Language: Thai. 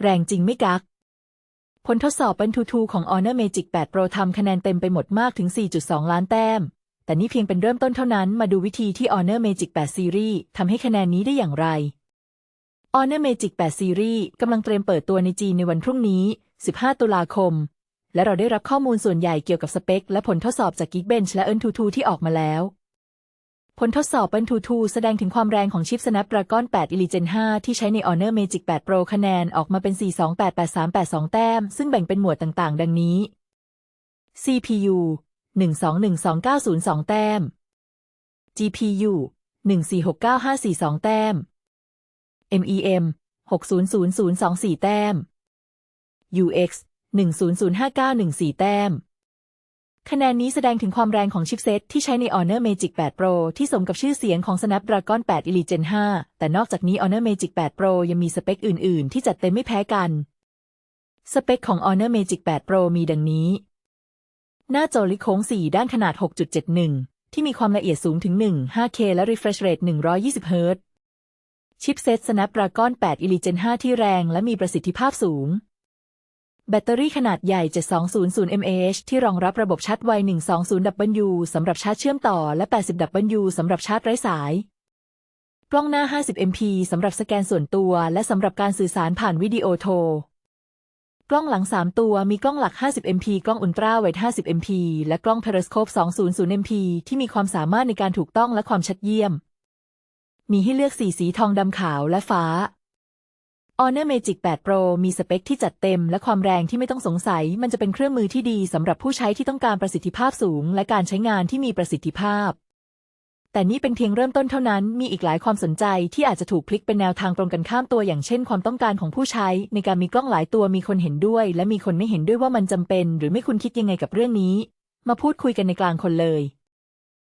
แรงจริงไม่กัก ผลทดสอบเป็นทูทูของ Honor Magic 8 Pro ทำคะแนนเต็มไปหมดมากถึง 4.2 ล้านแต้ม แต่นี่เพียงเป็นเริ่มต้นเท่านั้นมาดูวิธีที่ Honor Magic 8 Series ทำให้คะแนนนี้ได้อย่างไร Honor Magic 8 Series กำลังเตรียมเปิดตัวในจีนในวันพรุ่งนี้ 15 ตุลาคม และเราได้รับข้อมูลส่วนใหญ่เกี่ยวกับสเปค และผลทดสอบจาก Geekbench และ N22 ที่ออกมาแล้ว ผลทดสอบ N22 แสดงถึงความแรงของชิป Snapdragon 8 Elite Gen 5 ที่ใช้ใน Honor Magic 8 Pro คะแนนออกมาเป็น 4288382 แต้ม ซึ่งแบ่งเป็นหมวดต่างๆ ดังนี้ CPU 1212902 แต้ม GPU 1469542 แต้ม MEM 600024 แต้ม UX 100591แต้ม คะแนนนี้แสดงถึงความแรงของชิปเซตที่ใช้ใน Honor Magic 8 Pro ที่สมกับชื่อเสียงของ Snapdragon 8 Elite Gen 5 แต่นอกจากนี้ Honor Magic 8 Pro ยังมีสเปคอื่น ๆ ที่จัดเต็มไม่แพ้กัน สเปคของ Honor Magic 8 Pro มีดังนี้ หน้าจอลิโค้ง 4 ด้านขนาด 6.71 ที่มีความละเอียดสูงถึง 1.5K และ refresh rate 120 Hz ชิปเซต Snapdragon 8 Elite Gen 5 ที่แรงและมีประสิทธิภาพสูง แบตเตอรี่ขนาดใหญ่ 7200 mAh ที่รองรับระบบชาร์จไว 120W สำหรับชาร์จเชื่อมต่อ และ 80W สำหรับชาร์จไร้สาย กล้องหน้า 50MP สำหรับสแกนส่วนตัว และสำหรับการสื่อสารผ่านวิดีโอโทร กล้องหลัง 3 ตัวมีกล้องหลัก 50MP กล้องอุลตราไวด์ 50MP และกล้อง Periscope 200MP ที่มีความสามารถในการถูกต้องและความชัดเยี่ยม มีให้เลือกสีสีทองดำขาวและฟ้า Honor Magic 8 Pro มีสเปคที่จัดเต็มและความแรงที่ไม่ต้องสงสัย มันจะเป็นเครื่องมือที่ดีสำหรับผู้ใช้ที่ต้องการประสิทธิภาพสูง และการใช้งานที่มีประสิทธิภาพ แต่นี่เป็นเพียงเริ่มต้นเท่านั้น มีอีกหลายความสนใจที่อาจจะถูกพลิกเป็นแนวทางตรงกันข้ามตัว อย่างเช่น ความต้องการของผู้ใช้ ในการมีกล้องหลายตัวมีคนเห็นด้วย และมีคนไม่เห็นด้วยว่ามันจำเป็น หรือไม่คุณคิดยังไงกับเรื่องนี้ มาพูดคุยกันในกลางคนเลย